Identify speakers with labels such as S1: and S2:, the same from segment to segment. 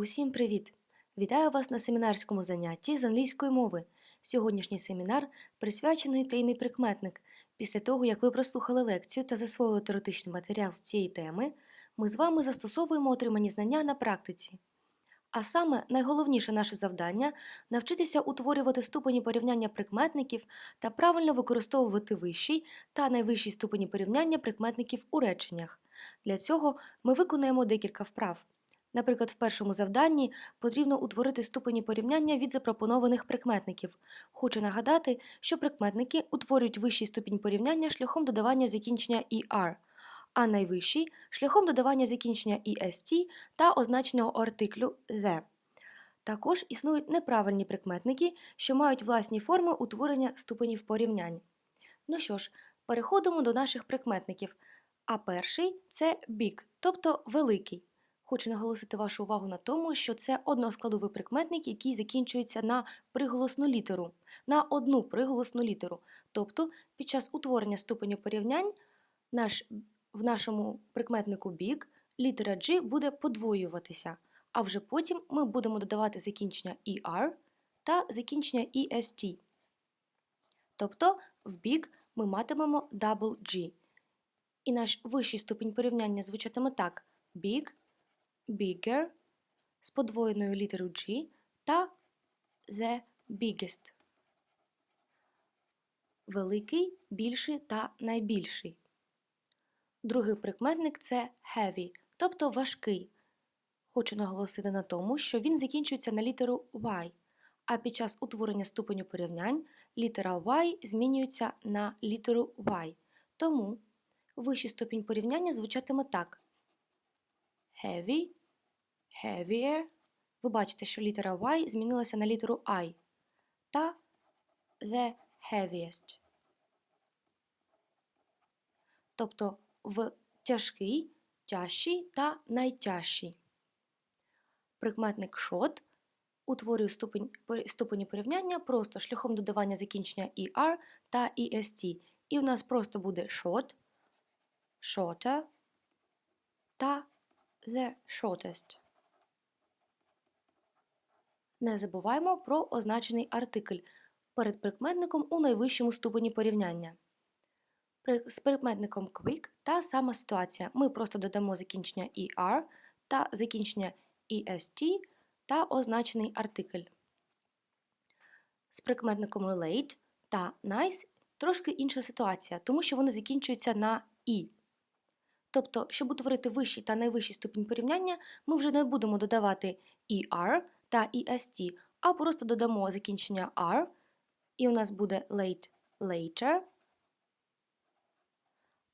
S1: Усім привіт! Вітаю вас на семінарському занятті з англійської мови. Сьогоднішній семінар присвячений темі прикметник. Після того, як ви прослухали лекцію та засвоїли теоретичний матеріал з цієї теми, ми з вами застосовуємо отримані знання на практиці. А саме найголовніше наше завдання навчитися утворювати ступені порівняння прикметників та правильно використовувати вищий та найвищий ступені порівняння прикметників у реченнях. Для цього ми виконаємо декілька вправ. Наприклад, в першому завданні потрібно утворити ступені порівняння від запропонованих прикметників. Хочу нагадати, що прикметники утворюють вищий ступінь порівняння шляхом додавання закінчення «er», а найвищий шляхом додавання закінчення «est» та означеного артиклю «the». Також існують неправильні прикметники, що мають власні форми утворення ступенів порівнянь. Ну що ж, переходимо до наших прикметників. А перший це big, тобто великий. Хочу наголосити вашу увагу на тому, що це односкладовий прикметник, який закінчується на приголосну літеру, на одну приголосну літеру. Тобто під час утворення ступеню порівнянь наш, в нашому прикметнику big літера G буде подвоюватися, а вже потім ми будемо додавати закінчення ER та закінчення EST. Тобто в big ми матимемо double G. І наш вищий ступінь порівняння звучатиме так: big bigger з подвоєною літерою G та the biggest. Великий, більший та найбільший. Другий прикметник це heavy, тобто важкий. Хочу наголосити на тому, що він закінчується на літеру Y, а під час утворення ступеню порівнянь літера Y змінюється на літеру Y. Тому вищий ступінь порівняння звучатиме так: heavy, heavier. Ви бачите, що літера Y змінилася на літеру I та the heaviest. Тобто в тяжкий, тяжчий та найтяжчий. Прикметник short утворює ступень, ступені порівняння просто шляхом додавання закінчення ER та EST. І у нас просто буде short, shorter та the shortest. Не забуваємо про означений артикль перед прикметником у найвищому ступені порівняння. З прикметником quick та сама ситуація. Ми просто додамо закінчення ER та закінчення EST та означений артикль. З прикметником late та nice трошки інша ситуація, тому що вони закінчуються на «і». Тобто, щоб утворити вищий та найвищий ступінь порівняння, ми вже не будемо додавати ER та EST, а просто додамо закінчення R, і у нас буде late later.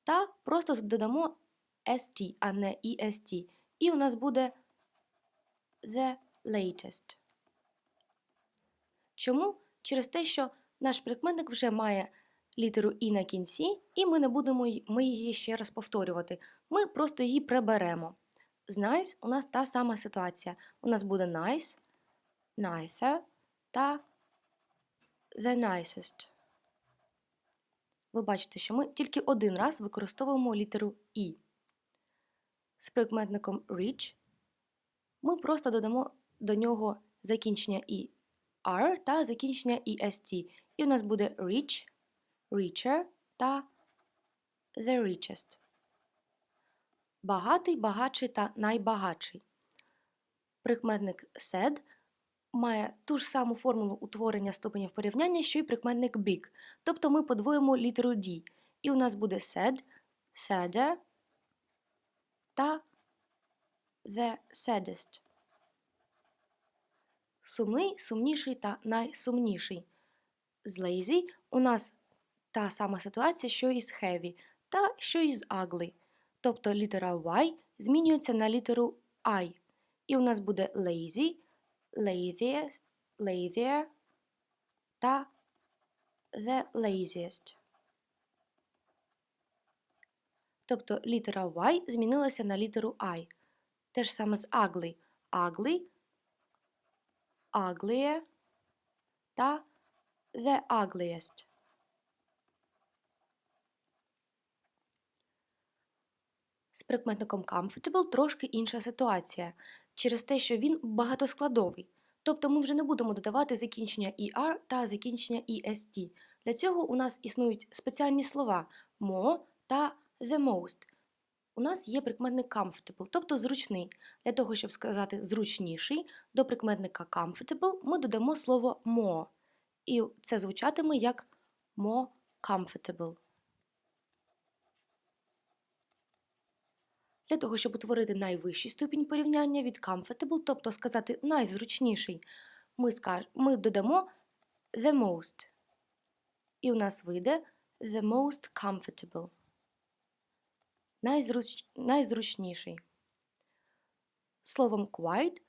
S1: Та просто додамо ST, а не EST. І у нас буде the latest. Чому? Через те, що наш прикметник вже має літеру І на кінці, і ми не будемо ми її ще раз повторювати. Ми просто її приберемо. З nice у нас та сама ситуація. У нас буде nice, nicer та the nicest. Ви бачите, що ми тільки один раз використовуємо літеру І. З прикметником rich ми просто додамо до нього закінчення і R та закінчення EST. І у нас буде rich, richer та the richest. Багатий, багатший та найбагатший. Прикметник said має ту ж саму формулу утворення ступенів порівняння, що й прикметник big. Тобто ми подвоїмо літеру D. І у нас буде said, sadder та the saddest. Сумний, сумніший та найсумніший. З lazy у нас та сама ситуація, що і з heavy, та що і з ugly. Тобто літера Y змінюється на літеру I. І у нас буде lazy, lazier, lazier та the laziest. Тобто літера Y змінилася на літеру I. Те ж саме з ugly. Ugly, uglier та the ugliest. З прикметником comfortable трошки інша ситуація. Через те, що він багатоскладовий. Тобто ми вже не будемо додавати закінчення ER та закінчення EST. Для цього у нас існують спеціальні слова more та the most. У нас є прикметник comfortable, тобто зручний. Для того, щоб сказати зручніший, до прикметника comfortable ми додамо слово more. І це звучатиме як more comfortable. Для того, щоб утворити найвищий ступінь порівняння від comfortable, тобто сказати найзручніший, ми, скаж... ми додамо the most. І у нас вийде the most comfortable. Найзруч... Найзручніший. Словом quite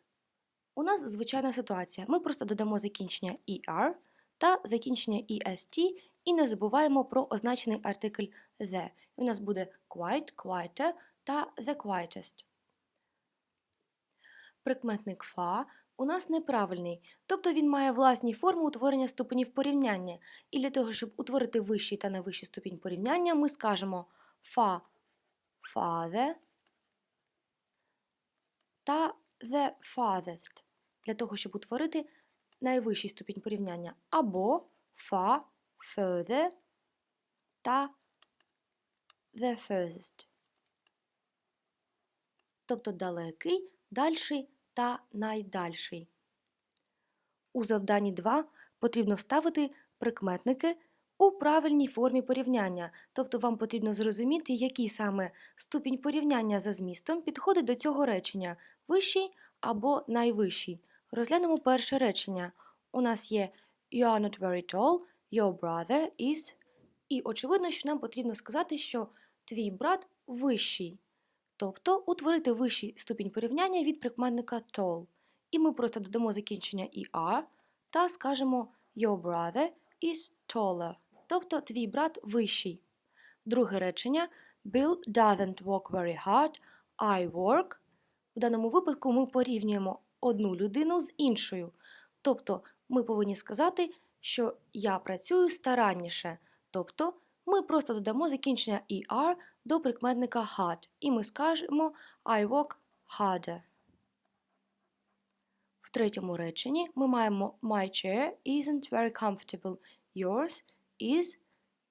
S1: у нас звичайна ситуація. Ми просто додамо закінчення ER та закінчення EST і не забуваємо про означений артикль the. І у нас буде quite, quieter та the quietest. Прикметник fa у нас неправильний, тобто він має власні форми утворення ступенів порівняння. І для того, щоб утворити вищий та найвищий ступінь порівняння, ми скажемо fa father та the farthest, для того, щоб утворити найвищий ступінь порівняння, або fa further та the furthest тобто далекий, дальший та найдальший. У завданні 2 потрібно вставити прикметники у правильній формі порівняння, тобто вам потрібно зрозуміти, який саме ступінь порівняння за змістом підходить до цього речення вищий або найвищий. Розглянемо перше речення. У нас є You are not very tall, your brother is. І очевидно, що нам потрібно сказати, що твій брат вищий. Тобто утворити вищий ступінь порівняння від прикметника tall. І ми просто додамо закінчення ER та скажемо Your brother is taller. Тобто твій брат вищий. Друге речення Bill doesn't work very hard, I work. В даному випадку ми порівнюємо одну людину з іншою. Тобто ми повинні сказати, що я працюю старанніше. Тобто ми просто додамо закінчення ER до прикметника hard, і ми скажемо I work harder. В третьому реченні ми маємо My chair isn't very comfortable. Yours is.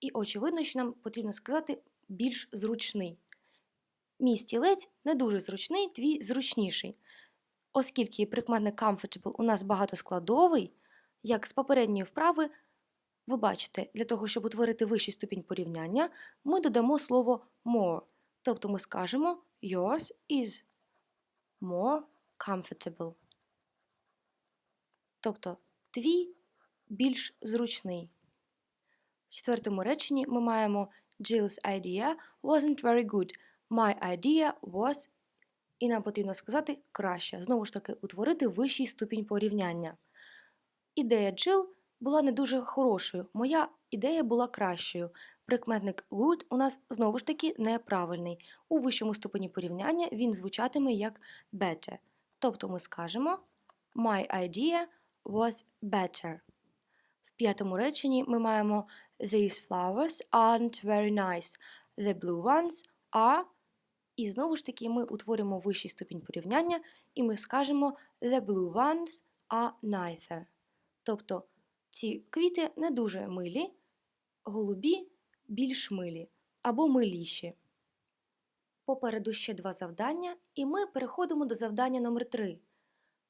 S1: І очевидно, що нам потрібно сказати більш зручний. Мій стілець не дуже зручний, твій зручніший. Оскільки прикметник comfortable у нас багатоскладовий, як з попередньої вправи, ви бачите, для того, щоб утворити вищий ступінь порівняння, ми додамо слово more. Тобто ми скажемо yours is more comfortable. Тобто твій більш зручний. В четвертому реченні ми маємо Jill's idea wasn't very good. My idea was. І нам потрібно сказати краще. Знову ж таки, утворити вищий ступінь порівняння. Ідея Jill була не дуже хорошою. Моя ідея була кращою. Прикметник good у нас знову ж таки неправильний. У вищому ступені порівняння він звучатиме як better. Тобто ми скажемо My idea was better. В п'ятому реченні ми маємо These flowers aren't very nice. The blue ones are. І знову ж таки ми утворимо вищий ступінь порівняння, і ми скажемо The blue ones are neither. Тобто ці квіти не дуже милі, голубі більш милі або миліші. Попереду ще два завдання, і ми переходимо до завдання номер 3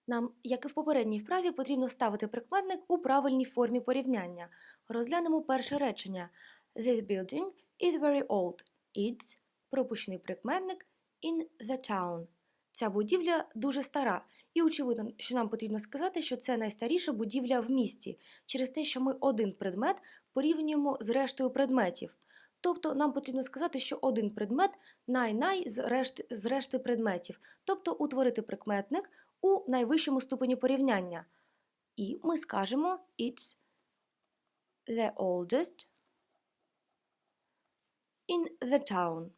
S1: Нам, як і в попередній вправі, потрібно ставити прикметник у правильній формі порівняння. Розглянемо перше речення. This building is very old. It's пропущений прикметник in the town. Ця будівля дуже стара, і очевидно, що нам потрібно сказати, що це найстаріша будівля в місті, через те, що ми один предмет порівнюємо з рештою предметів. Тобто нам потрібно сказати, що один предмет най-най з решти, з решти предметів, тобто утворити прикметник у найвищому ступені порівняння. І ми скажемо It's the oldest in the town.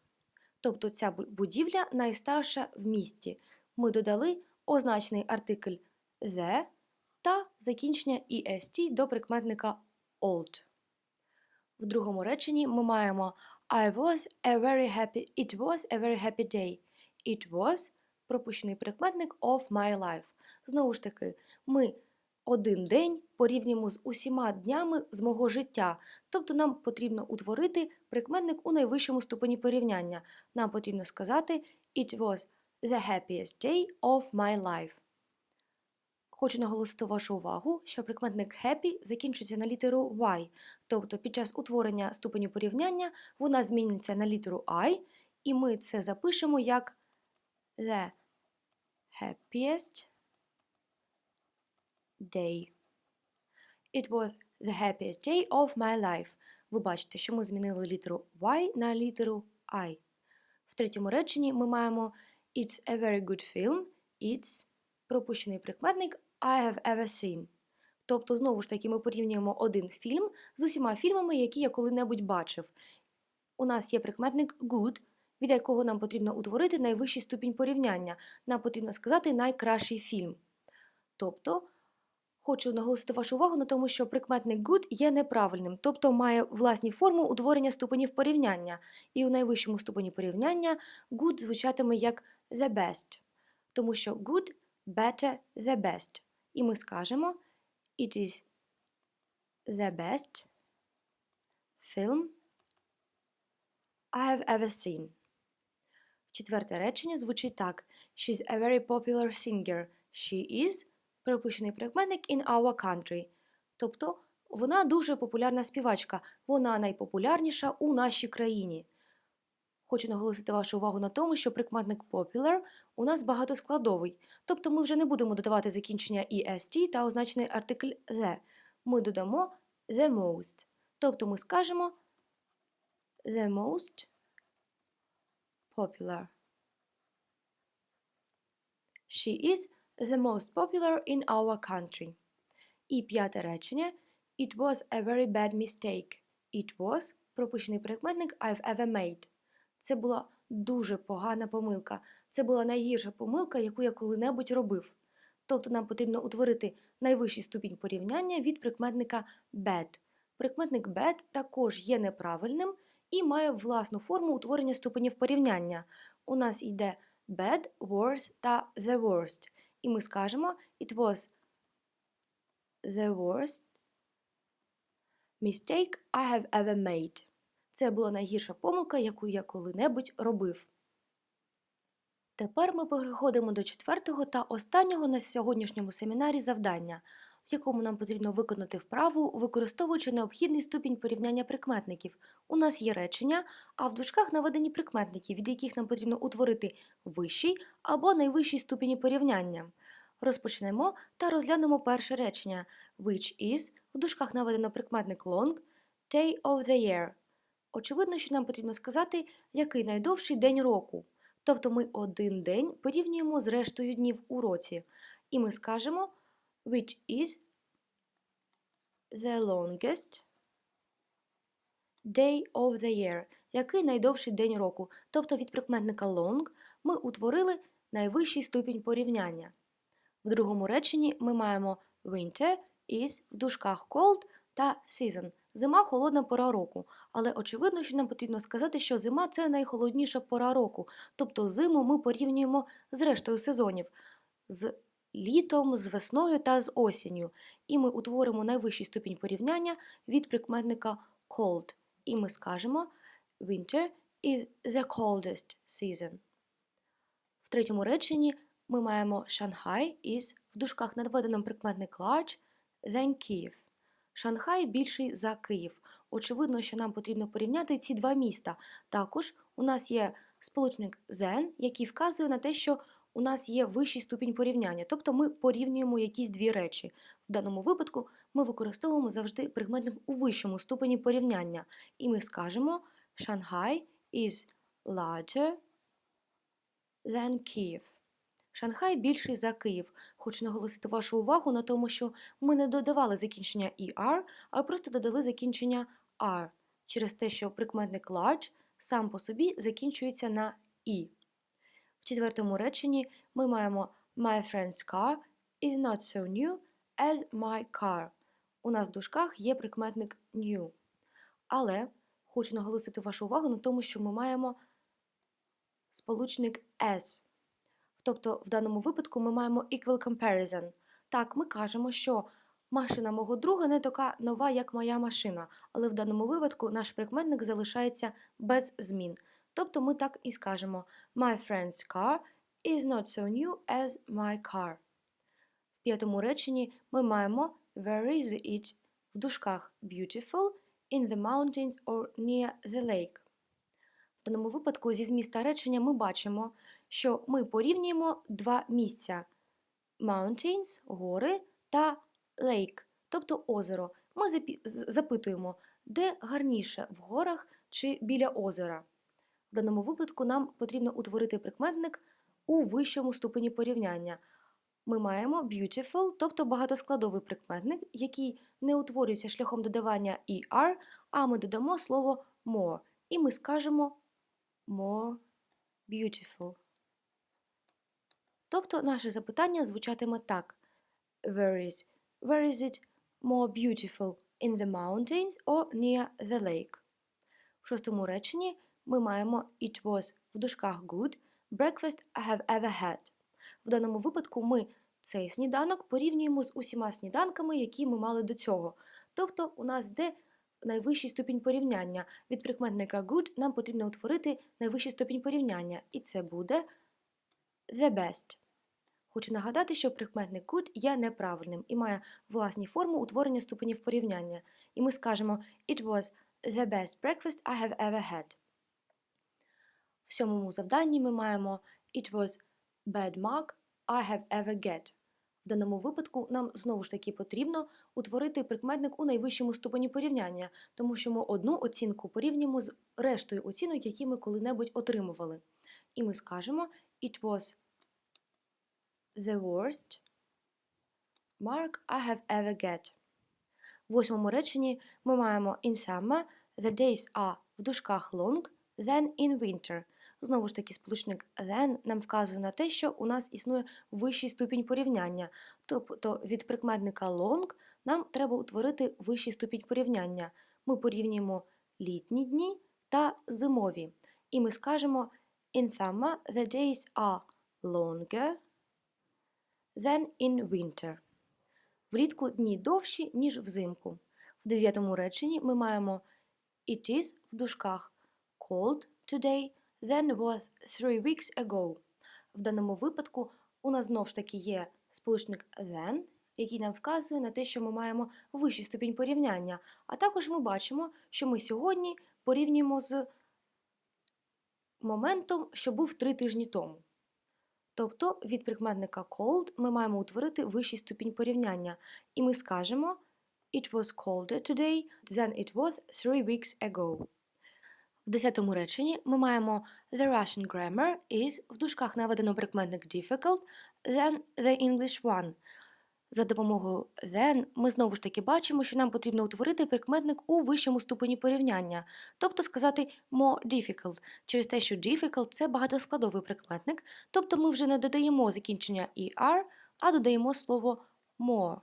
S1: Тобто ця будівля найстарша в місті. Ми додали означений артикль the та закінчення est до прикметника old. В другому реченні ми маємо I was a very happy It was a very happy day. It was пропущений прикметник of my life. Знову ж таки, ми один день порівнюємо з усіма днями з мого життя. Тобто нам потрібно утворити прикметник у найвищому ступені порівняння. Нам потрібно сказати It was the happiest day of my life. Хочу наголосити вашу увагу, що прикметник happy закінчується на літеру Y, тобто під час утворення ступеню порівняння вона зміниться на літеру I, і ми це запишемо як the happiest day. It was the happiest day of my life. Ви бачите, що ми змінили літеру Y на літеру I. В третьому реченні ми маємо It's a very good film. It's пропущений прикметник I have ever seen. Тобто, знову ж таки, ми порівнюємо один фільм з усіма фільмами, які я коли-небудь бачив. У нас є прикметник good, від якого нам потрібно утворити найвищий ступінь порівняння. Нам потрібно сказати найкращий фільм. Тобто, хочу наголосити вашу увагу на тому, що прикметник good є неправильним, тобто має власні форму утворення ступенів порівняння. І у найвищому ступені порівняння good звучатиме як the best, тому що good, better, the best. І ми скажемо It is the best film I have ever seen. Четверте речення звучить так: She's a very popular singer. She is пропущений прикметник in our country. Тобто вона дуже популярна співачка, вона найпопулярніша у нашій країні. Хочу наголосити вашу увагу на тому, що прикметник popular у нас багатоскладовий, тобто ми вже не будемо додавати закінчення est та означений артикль the. Ми додамо the most. Тобто ми скажемо the most popular. She is the most popular in our country. І п'яте речення It was a very bad mistake. It was пропущений прикметник I've ever made. Це була дуже погана помилка. Це була найгірша помилка, яку я коли-небудь робив. Тобто нам потрібно утворити найвищий ступінь порівняння від прикметника bad. Прикметник bad також є неправильним і має власну форму утворення ступенів порівняння. У нас йде bad, worse та the worst. І ми скажемо It was the worst mistake I have ever made. Це була найгірша помилка, яку я коли-небудь робив. Тепер ми переходимо до четвертого та останнього на сьогоднішньому семінарі завдання, в якому нам потрібно виконати вправу, використовуючи необхідний ступінь порівняння прикметників. У нас є речення, а в дужках наведені прикметники, від яких нам потрібно утворити вищий або найвищий ступені порівняння. Розпочнемо та розглянемо перше речення, which is, в дужках наведено прикметник long, day of the year. Очевидно, що нам потрібно сказати, який найдовший день року. Тобто ми один день порівнюємо з рештою днів у році. І ми скажемо which is the longest day of the year, який найдовший день року. Тобто від прикметника long ми утворили найвищий ступінь порівняння. В другому реченні ми маємо winter is в дужках cold та season. Зима холодна пора року, але очевидно, що нам потрібно сказати, що зима це найхолодніша пора року, тобто зиму ми порівнюємо з рештою сезонів, з літом, з весною та з осінню. І ми утворимо найвищий ступінь порівняння від прикметника cold. І ми скажемо Winter is the coldest season. В третьому реченні ми маємо Shanghai is в дужках надведеним прикметник large than Kyiv. Шанхай більший за Київ. Очевидно, що нам потрібно порівняти ці два міста. Також у нас є сполучник «than», який вказує на те, що у нас є вищий ступінь порівняння, тобто ми порівнюємо якісь дві речі. В даному випадку ми використовуємо завжди прикметник у вищому ступені порівняння. І ми скажемо Shanghai is larger than Kyiv. Шанхай більший за Київ. Хочу наголосити вашу увагу на тому, що ми не додавали закінчення ER, а просто додали закінчення R через те, що прикметник large сам по собі закінчується на «і». В четвертому реченні ми маємо My friend's car is not so new as my car. У нас в дужках є прикметник new. Але хочу наголосити вашу увагу на тому, що ми маємо сполучник S. Тобто, в даному випадку ми маємо equal comparison. Так, ми кажемо, що машина мого друга не така нова, як моя машина, але в даному випадку наш прикметник залишається без змін. Тобто ми так і скажемо My friend's car is not so new as my car. В п'ятому реченні ми маємо Where is it в дужках beautiful in the mountains or near the lake. В даному випадку зі зміста речення ми бачимо, що ми порівнюємо два місця mountains – гори та lake, тобто озеро. Ми запитуємо, де гарніше в горах чи біля озера. В даному випадку нам потрібно утворити прикметник у вищому ступені порівняння. Ми маємо beautiful, тобто багатоскладовий прикметник, який не утворюється шляхом додавання er, а ми додамо слово more. І ми скажемо more beautiful. Тобто наше запитання звучатиме так: Where is, where is it more beautiful in the mountains or near the lake? В шостому реченні ми маємо It was в дужках good breakfast I have ever had. В даному випадку ми цей сніданок порівнюємо з усіма сніданками, які ми мали до цього. Тобто у нас йде найвищий ступінь порівняння. Від прикметника good нам потрібно утворити найвищий ступінь порівняння, і це буде the best. Хочу нагадати, що прикметник good є неправильним і має власні форми утворення ступенів порівняння. І ми скажемо It was the best breakfast I have ever had. В сьомому завданні ми маємо It was bad mark I have ever get. В даному випадку нам знову ж таки потрібно утворити прикметник у найвищому ступені порівняння, тому що ми одну оцінку порівнюємо з рештою оцінок, які ми коли-небудь отримували. І ми скажемо It was the worst mark I have ever get. В восьмому реченні ми маємо in summer the days are в дужках long, then in winter. Знову ж таки, сполучник then нам вказує на те, що у нас існує вищий ступінь порівняння. Тобто від прикметника long нам треба утворити вищий ступінь порівняння. Ми порівнюємо літні дні та зимові. І ми скажемо in summer the days are longer than in winter. Влітку дні довші, ніж взимку. В дев'ятому реченні ми маємо It is в дужках cold today than was three weeks ago. В даному випадку у нас знов ж таки є сполучник than, який нам вказує на те, що ми маємо вищий ступінь порівняння. А також ми бачимо, що ми сьогодні порівнюємо з моментом, що був три тижні тому. Тобто від прикметника cold ми маємо утворити вищий ступінь порівняння, і ми скажемо It was colder today than it was three weeks ago. В десятому реченні ми маємо The Russian grammar is в дужках наведено прикметник difficult than the English one. За допомогою then ми знову ж таки бачимо, що нам потрібно утворити прикметник у вищому ступені порівняння, тобто сказати more difficult, через те, що difficult – це багатоскладовий прикметник, тобто ми вже не додаємо закінчення er, а додаємо слово more.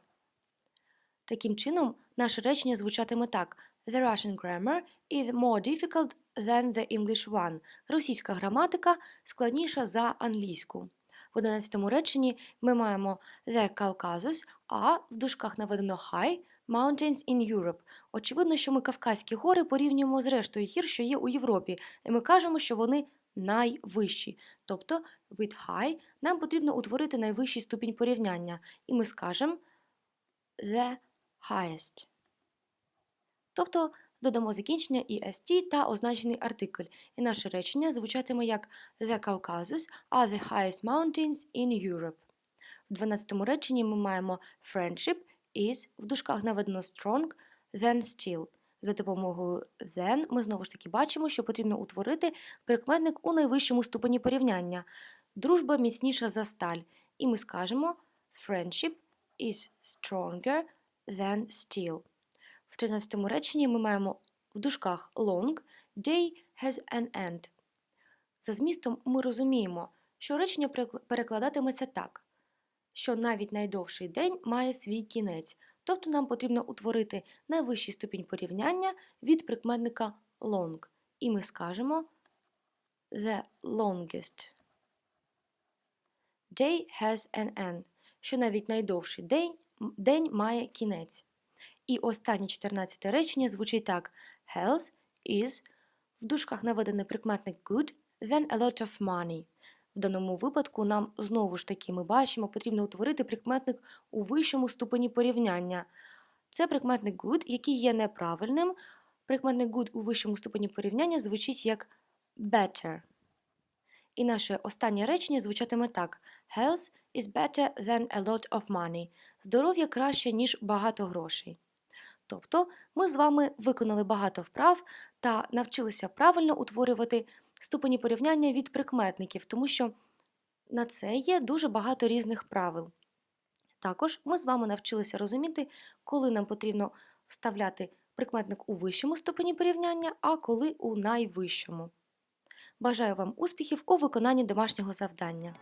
S1: Таким чином, наше речення звучатиме так: The Russian grammar is more difficult than the English one. Російська граматика складніша за англійську. В 11 реченні ми маємо The Caucasus, а в дужках наведено High Mountains in Europe. Очевидно, що ми Кавказькі гори порівнюємо з рештою гір, що є у Європі, і ми кажемо, що вони найвищі. Тобто, with high нам потрібно утворити найвищий ступінь порівняння, і ми скажемо the highest. Тобто додамо закінчення est та означений артикль, і наше речення звучатиме як The Caucasus are the highest mountains in Europe. В 12 реченні ми маємо friendship is в дужках наведено strong, then still. За допомогою then ми знову ж таки бачимо, що потрібно утворити прикметник у найвищому ступені порівняння. Дружба міцніша за сталь. І ми скажемо friendship is stronger than steel. В 13 реченні ми маємо в дужках long, day has an end. За змістом ми розуміємо, що речення перекладатиметься так, що навіть найдовший день має свій кінець, тобто нам потрібно утворити найвищий ступінь порівняння від прикметника long. І ми скажемо the longest Day has an end, що навіть найдовший день, день має кінець. І останнє 14 речення звучить так: Health is в дужках наведений прикметник good, then a lot of money. В даному випадку нам знову ж таки ми бачимо, потрібно утворити прикметник у вищому ступені порівняння. Це прикметник good, який є неправильним. Прикметник good у вищому ступені порівняння звучить як better. І наше останнє речення звучатиме так: Health is better than a lot of money. Здоров'я краще, ніж багато грошей. Тобто ми з вами виконали багато вправ та навчилися правильно утворювати ступені порівняння від прикметників, тому що на це є дуже багато різних правил. Також ми з вами навчилися розуміти, коли нам потрібно вставляти прикметник у вищому ступені порівняння, а коли у найвищому. Бажаю вам успіхів у виконанні домашнього завдання.